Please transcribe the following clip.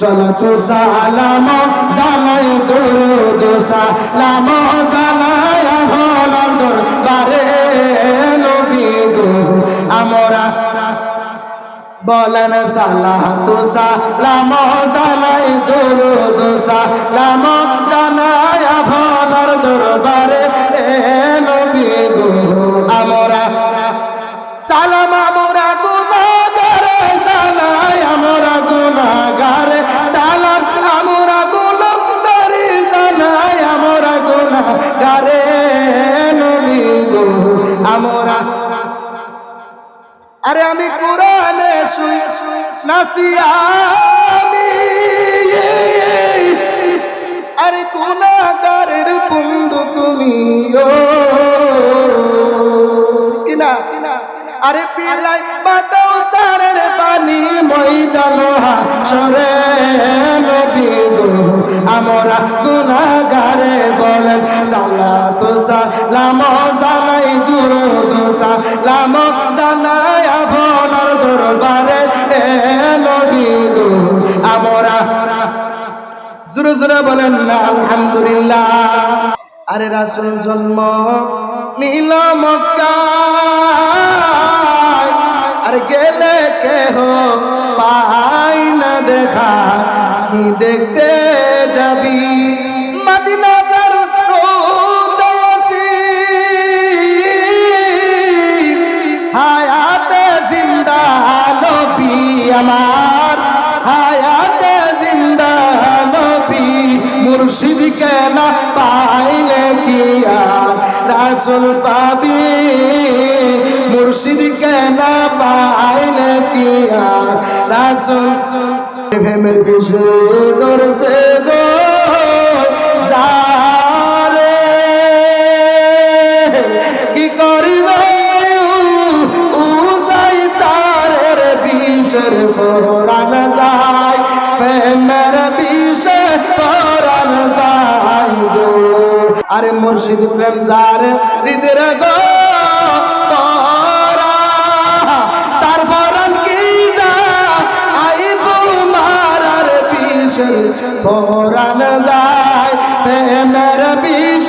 সালাতু সালাম জানাই দুরুদ, সালাম জানাই ভোলার দরবারে নবী গো। আমরা বলেন সালাতু সালাম জানাই দুরুদ, সালাম শুই নাসিয়ামি আরে গুনাহগারের বন্ধু তুমি ও কিনা আরে পিলাই বাতাও সারের পানি ময়দান হাসরে নবী গো আমরা গুনাহগারে বলেন, সালাতু সালাম জানাই দুরুদ সালাম। জোরে বলেন, না, আলহামদুলিল্লাহ। আরে রাসুল, জন্ম নীল আর গেলে কেহ পাই না দেখা, কি দেখতে যাবি? আমার, হায়াতে মুর্শিদ কে না পাইলে কিয়া রাসুল পাবি। মুর্শিদ কে না পাইলে কিয়া রাসুল প্রেমের বিশেষ দরসে গো। যারে আরে মুর্শিদ প্রেম যার হৃদয় গো পরান যায় প্রেমের বিষ